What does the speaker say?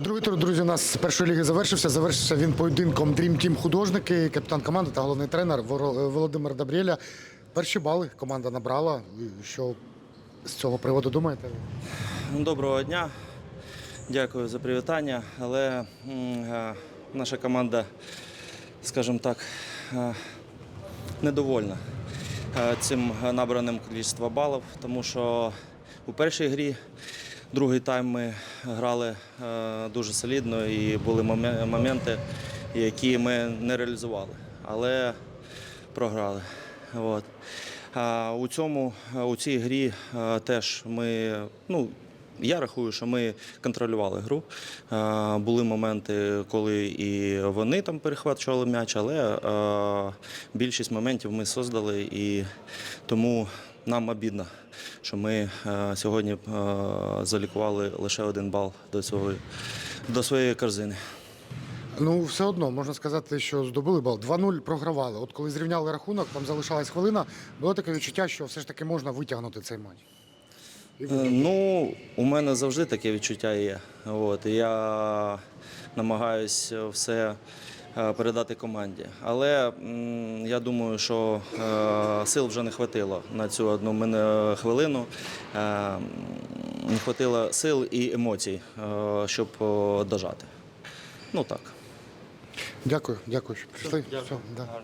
Другий тур, друзі, у нас з першої ліги завершився. Завершився він поєдинком Dream Team художники, капітан команди та головний тренер Володимир Добрєля. Перші бали команда набрала. Що з цього приводу думаєте? Доброго дня. Дякую за привітання. Але е, наша команда, скажімо так, е, недовольна е, цим набраним кількістю балів, тому що у першій грі, другий тайм ми грали е, дуже солідно і були моменти, які ми не реалізували, але програли. От. А у цьому у цій грі е, теж ми ну. Я рахую, що ми контролювали гру. Е, Були моменти, коли і вони там перехвачували м'яч, але е, більшість моментів ми создали, і тому нам обідно, що ми е, сьогодні е, залікували лише один бал до, цього, до своєї корзини. Ну, все одно можна сказати, що здобули бал. 2-0 програвали. От коли зрівняли рахунок, там залишалась хвилина, було таке відчуття, що все ж таки можна витягнути цей матч. Е, Ну, у мене завжди таке відчуття є. От, я намагаюся все передати команді. Але я думаю, що е, сил вже не хватило на цю одну хвилину. Е, не хватило сил і емоцій, е, щоб е, дожати. Ну так. Дякую, дякую, що прийшли. Дякую. Все, да.